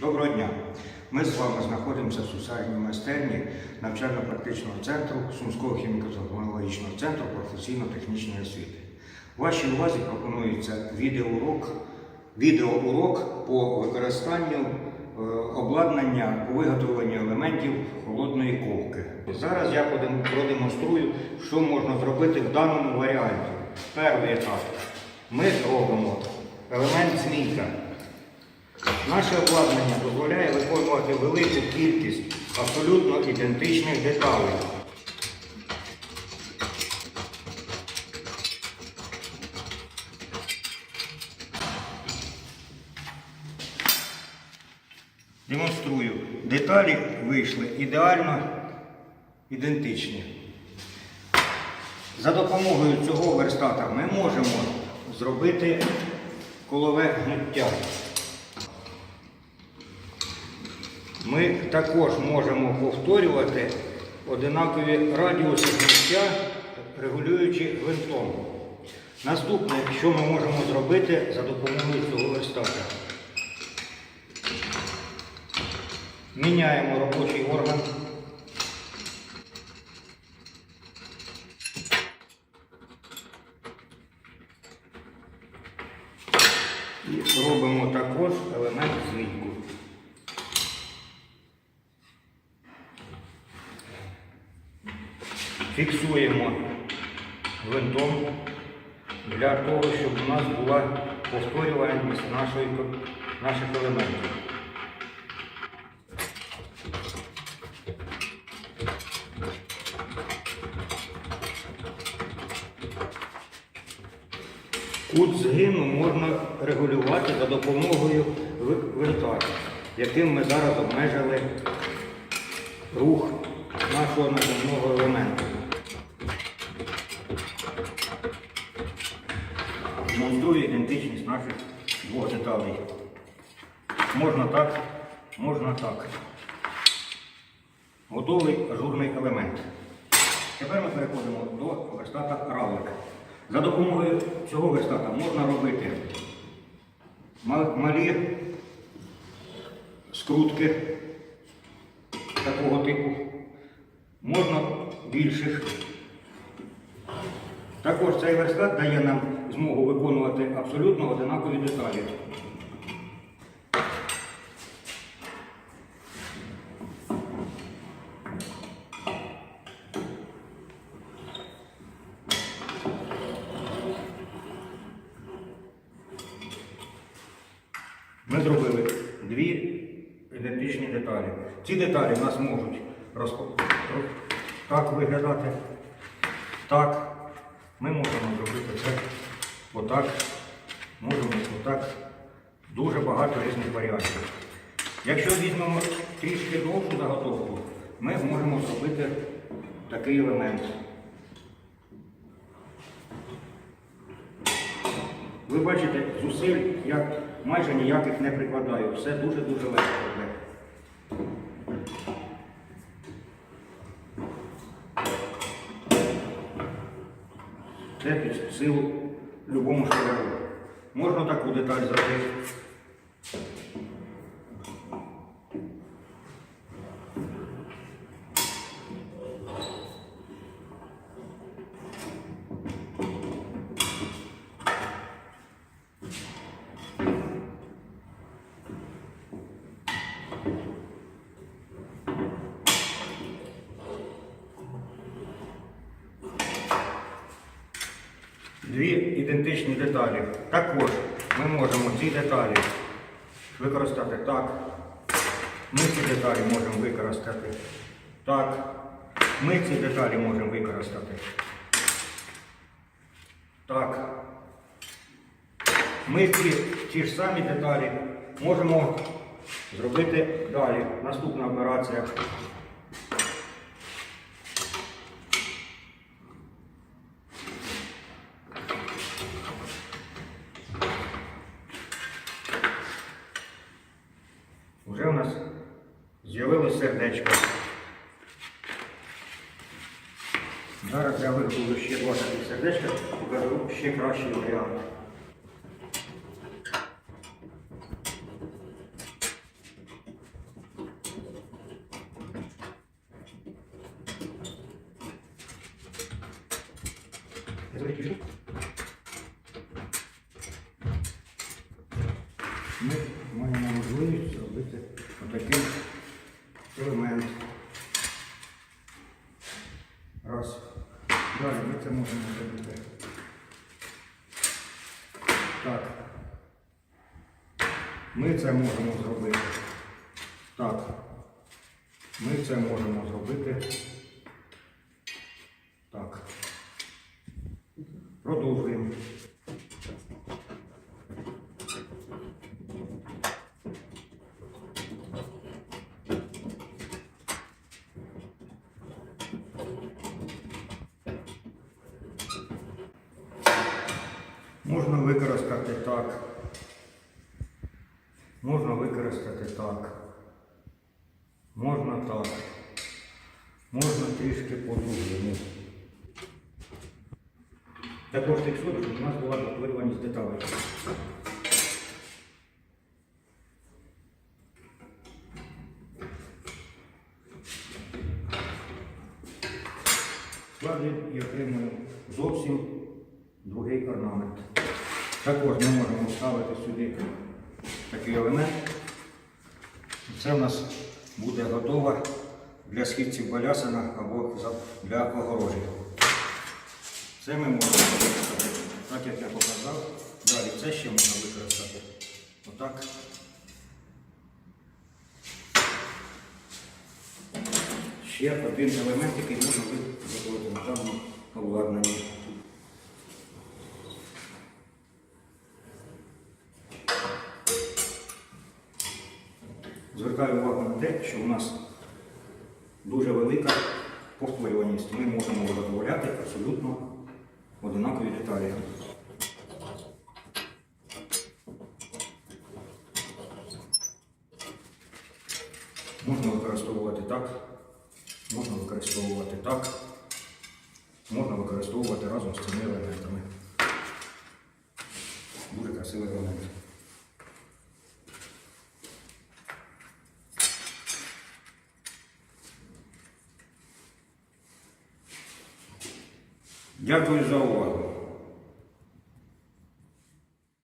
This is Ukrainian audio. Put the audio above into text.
Доброго дня! Ми з вами знаходимося в соціальній майстерні навчально-практичного центру Сумського хіміко-технологічного центру професійно-технічної освіти. Вашій увазі пропонується відеоурок, відеоурок по використанню е, обладнання по виготовленню елементів холодної ковки. Зараз я продемонструю, що можна зробити в даному варіанті. Перший етап. Ми зробимо елемент змійка. Наше обладнання дозволяє виконувати велику кількість абсолютно ідентичних деталей. Демонструю. Деталі вийшли ідеально ідентичні. За допомогою цього верстата ми можемо зробити колове гнуття. Ми також можемо повторювати одинакові радіуси гнуття, регулюючи гвинтом. Наступне, що ми можемо зробити за допомогою цього верстата. Міняємо робочий орган. І робимо також елемент звідку. Фіксуємо гвинтом для того, щоб у нас була повторюваність нашої, наших елементів. Кут згину можна регулювати за допомогою ви- винта, яким ми зараз обмежили рух нашого нажимного елементу. Демонструю ідентичність наших двох деталей. Можна так, можна так. Готовий ажурний елемент. Тепер ми переходимо до верстата равлик. За допомогою цього верстата можна робити малі скрутки такого типу, можна більших. Також цей верстат дає нам змогу виконувати абсолютно одинакові деталі. Ми зробили дві ідентичні деталі. Ці деталі в нас можуть розп- так виглядати, так. Ми можемо зробити це отак, можемо отак. Дуже багато різних варіантів. Якщо візьмемо трішки довшу заготовку, ми можемо зробити такий елемент. Ви бачите, зусиль я майже ніяких не прикладаю. Все дуже-дуже легко. Це під силу любому школяру. Можна таку деталь зробити. Дві ідентичні деталі. Також ми можемо ці деталі використати так. Ми ці деталі можемо використати так. Ми ці деталі можемо використати. Так. Ми ці ті ж самі деталі можемо зробити далі. Наступна операція. з'явилось сердечко. Зараз я вироблю ще два сердечка, покажу ще кращий варіант. Thank you. Елемент. Раз. Далі ми це можемо зробити. Так. Ми це можемо зробити. Так. Ми це можемо зробити. Так. Продовжуємо. Можна використати так. Можна використати так. Можна так. Можна трішки по-другому. Також текстура, щоб у нас була повторюваність деталей. Склади і отримуємо зовсім другий орнамент. Також ми можемо вставити сюди такий елемент. Це в нас буде готово для східців балясина або для огорожі. Це ми можемо використати, так як я показав. Далі це ще можна використати. Отак. Ще один елемент, який можна використати на даному обладнанні. Звертаю увагу на те, що у нас дуже велика повторюваність. Ми можемо виготовляти абсолютно одинакові деталі. Можна використовувати так, можна використовувати так, можна використовувати разом з цими елементами. Дуже красивий елемент. Дякую за увагу.